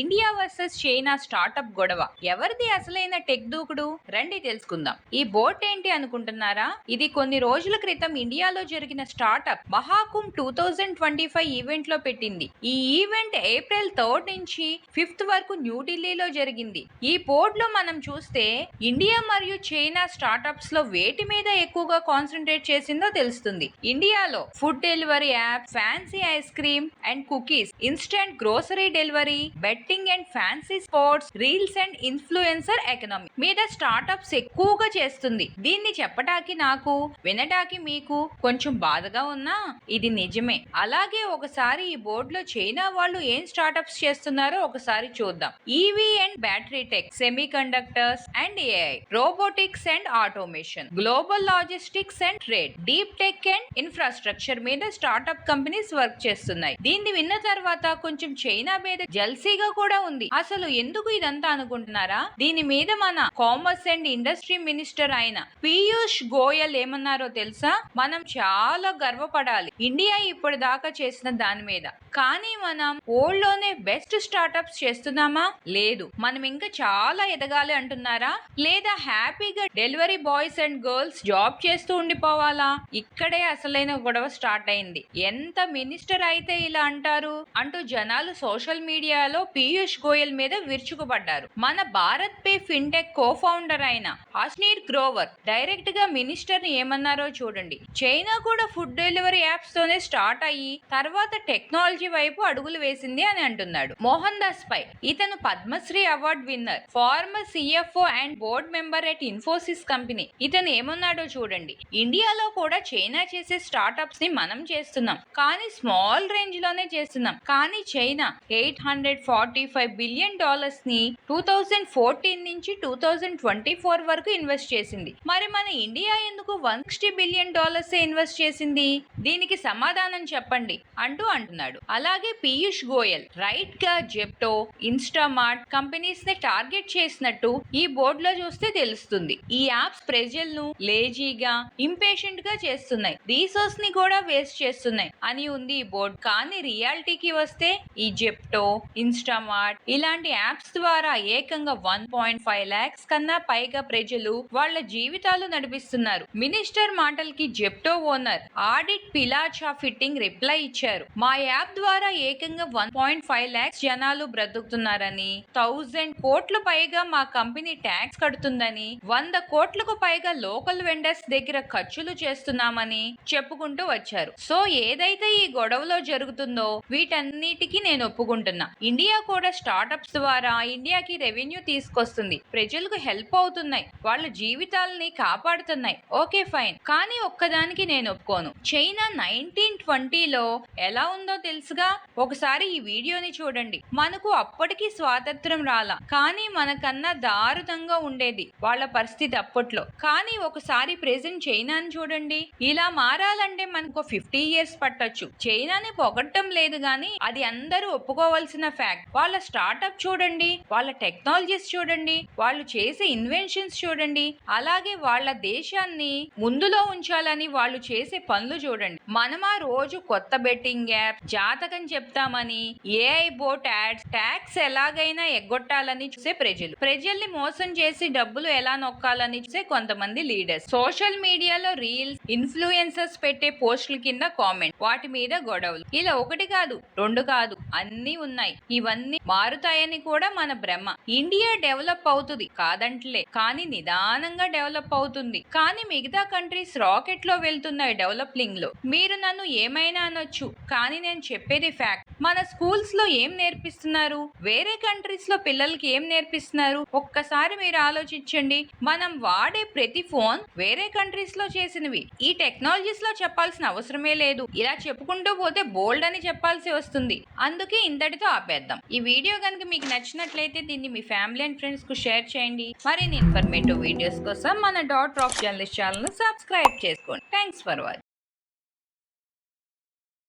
India versus China startup గొడవ. ఎవరిది అసలైన టెక్ దూకుడు? రండి తెలుసుకుందాం. ఈ బోట్ ఏంటి అనుకుంటున్నారా? ఇది కొన్ని రోజుల క్రితం ఇండియాలో జరిగిన startup Mahakumbh two thousand twenty five ఈవెంట్లో పెట్టింది. ఈ ఈవెంట్ ఏప్రిల్ థర్డ్ నుంచి ఫిఫ్త్ వరకు న్యూఢిల్లీలో జరిగింది. ఈ బోర్డ్లో మనం చూస్తే ఇండియా మరియు చైనా స్టార్టప్స్లో వేటి మీద ఎక్కువగా కాన్సన్ట్రేట్ చేసిందో తెలుస్తుంది. ఇండియాలో food delivery app fancy ice cream and cookies instant grocery delivery betting and fancy sports reels and influencer economy మీద స్టార్టప్స్ ఎక్కువగా చేస్తుంది దీన్ని చెప్పటానికి నాకు వినటానికి మీకు కొంచెం బాధగా ఉన్నా ఇది నిజమే అలాగే ఒకసారి ఈ బోర్డులో చైనా వాళ్ళు ఏం స్టార్టప్స్ చేస్తున్నారో ఒకసారి చూద్దాం EV and battery tech semiconductors and AI robotics and automation global logistics and trade deep tech and infrastructure మీద స్టార్టప్ కంపెనీస్ వర్క్ చేస్తున్నాయి దీన్ని విన్న తర్వాత కొంచెం చైనా మీద జల్సీగా కూడా ఉంది. అసలు ఎందుకు ఇదంతా అనుకుంటున్నారా? దీని మీద మన కామర్స్ అండ్ ఇండస్ట్రీ మినిస్టర్ అయిన పీయూష్ గోయల్ ఏమన్నారో తెలుసా? మనం చాలా గర్వపడాలి. ఇండియా ఇప్పటిదాకా చేసిన దాని మీద. కానీ మనం ఓల్డ్లోనే బెస్ట్ స్టార్టప్స్ చేస్తున్నామా? లేదు. మనం ఇంకా చాలా ఎదగాలి అంటున్నారా? లేదా హ్యాపీగా delivery boys and girls job చేస్తూ ఉండిపోవాలా? ఇక్కడే అసలైన గొడవ స్టార్ట్ అయింది. ఎంత మినిస్టర్ అయితే ఇలా అంటారు? అంటూ జనాలు సోషల్ మీడియాలో పీయూష్ గోయల్ మీద విరుచుకుపడ్డారు. మన BharatPe fintech co founder అయిన అస్నీర్ గ్రోవర్ డైరెక్ట్గా మినిస్టర్ని ఏమన్నారో చూడండి. చైనా కూడా ఫుడ్ డెలివరీ యాప్స్ తోనే స్టార్ట్ అయ్యి తర్వాత టెక్నాలజీ వైపు అడుగులు వేసింది అని అంటున్నాడు. మోహన్ దాస్ పై ఇతను Padmashri award winner former CFO and board member at Infosys company. ఇతను ఏమన్నాడో చూడండి. ఇండియాలో కూడా చైనా చేసే స్టార్టప్స్ని మనం చేస్తున్నాం. కానీ స్మాల్ రేంజ్లోనే చేస్తున్నాం. కానీ China eight hundred forty five billion డాలర్స్ని two thousand fourteen నుంచి టూ థౌజండ్ ట్వంటీ ఫోర్ వరకు ఇన్వెస్ట్ చేసింది. మరి మన ఇండియా ఎందుకు one sixty billion dollars invest చేసింది? దీనికి సమాధానం చెప్పండి అంటూ అంటున్నాడు. అలాగే పీయూష్ గోయల్ రైట్గా జెప్టో ఇన్స్టామార్ట్ కంపెనీస్ని టార్గెట్ చేసినట్టు ఈ బోర్డులో చూస్తే తెలుస్తుంది. ఈ యాప్స్ ప్రజలను లేజీగా ఇంపేషెంట్గా చేస్తున్నాయి. రీసోర్స్ని కూడా వేస్ట్ చేస్తున్నాయి అని ఉంది ఈ బోర్డు. కానీ రియాలిటీకి వస్తే ఈ జెప్టో ఇన్స్టా ఇన్స్టామార్ట్ ఇలాంటి యాప్స్ ద్వారా ఏకంగా వన్ పాయింట్ ఫైవ్ లాక్స్ కన్నా పైగా ప్రజలు వాళ్ళ జీవితాలు నడిపిస్తున్నారు. మినిస్టర్ మాటలకి Zepto owner Aadit Palicha fitting reply ఇచ్చారు. మా యాప్ ద్వారా ఏకంగా వన్ పాయింట్ ఫైవ్ లాక్స్ జనాలు బ్రతుకుతున్నారని థౌజండ్ కోట్ల పైగా మా కంపెనీ ట్యాక్స్ కడుతుందని వంద కోట్లకు పైగా లోకల్ వెండర్స్ దగ్గర ఖర్చులు చేస్తున్నామని చెప్పుకుంటూ వచ్చారు. సో ఏదైతే ఈ గొడవలో జరుగుతుందో వీటన్నిటికీ నేను ఒప్పుకుంటున్నా. ఇండియా కూడా స్టార్టప్స్ ద్వారా ఇండియాకి రెవెన్యూ తీసుకొస్తుంది. ప్రజలకు హెల్ప్ అవుతున్నాయి. వాళ్ళ జీవితాలని కాపాడుతున్నాయి. Okay fine. కానీ ఒక్కదానికి నేను ఒప్పుకోను. చైనా నైన్టీన్ ట్వంటీలో ఎలా ఉందో తెలుసుగా? ఒకసారి ఈ వీడియోని చూడండి. మనకు అప్పటికి స్వాతంత్రం రాలా. కానీ మనకన్నా దారుణంగా ఉండేది వాళ్ళ పరిస్థితి అప్పట్లో. కానీ ఒకసారి ప్రెసెంట్ చైనాని చూడండి. ఇలా మారాలంటే మనకు ఫిఫ్టీ ఇయర్స్ పట్టొచ్చు. చైనాని పొగట్టం లేదు కానీ అది అందరూ ఒప్పుకోవాల్సిన ఫ్యాక్ట్. వాళ్ళ స్టార్టప్ చూడండి వాళ్ళ టెక్నాలజీస్ చూడండి వాళ్ళు చేసే ఇన్వెన్షన్స్ చూడండి అలాగే వాళ్ళ దేశాన్ని ముందులో ఉంచాలని వాళ్ళు చేసే పనులు చూడండి. మనం ఆ రోజు కొత్త బెట్టింగ్ యాప్ జాతకం చెప్తామని ఏఐ బోట్ యాడ్స్ ట్యాక్స్ ఎలాగైనా ఎగ్గొట్టాలని చూసే ప్రజలు. ప్రజల్ని మోసం చేసి డబ్బులు ఎలా నొక్కాలని చూసే కొంతమంది లీడర్స్. సోషల్ మీడియాలో రీల్స్ ఇన్ఫ్లుయెన్సర్స్ పెట్టే పోస్టుల కింద కామెంట్ వాటి మీద గొడవలు. ఇలా ఒకటి కాదు రెండు కాదు అన్ని ఉన్నాయి. ఇవన్నీ మారుతాయని కూడా మన భ్రమ. ఇండియా డెవలప్ అవుతుంది కాదంటలే. కానీ నిదానంగా డెవలప్ అవుతుంది. కానీ మిగతా కంట్రీస్ రాకెట్లో వెళ్తున్నాయి డెవలపింగ్లో మీరు నన్ను ఏమైనా అనొచ్చు. కానీ నేను చెప్పేది ఫ్యాక్ట్. మన స్కూల్స్లో ఏం నేర్పిస్తున్నారు? వేరే కంట్రీస్లో పిల్లలకి ఏం నేర్పిస్తున్నారు? ఒక్కసారి మీరు ఆలోచించండి. మనం వాడే ప్రతి ఫోన్ వేరే కంట్రీస్లో చేసినవి. ఈ టెక్నాలజీస్లో చెప్పాల్సిన అవసరమే లేదు. ఇలా చెప్పుకుంటూ పోతే బోల్డ్ అని చెప్పాల్సి వస్తుంది. అందుకే ఇంతటితో ఆపేద్దాం. ఈ వీడియో కనుక మీకు నచ్చినట్లయితే దీన్ని మీ ఫ్యామిలీ అండ్ ఫ్రెండ్స్కు షేర్ చేయండి. మరిన్ని ఇన్ఫర్మేటివ్ వీడియోస్ కోసం మన dot of journalist channel subscribe చేసుకోండి. Thanks for watching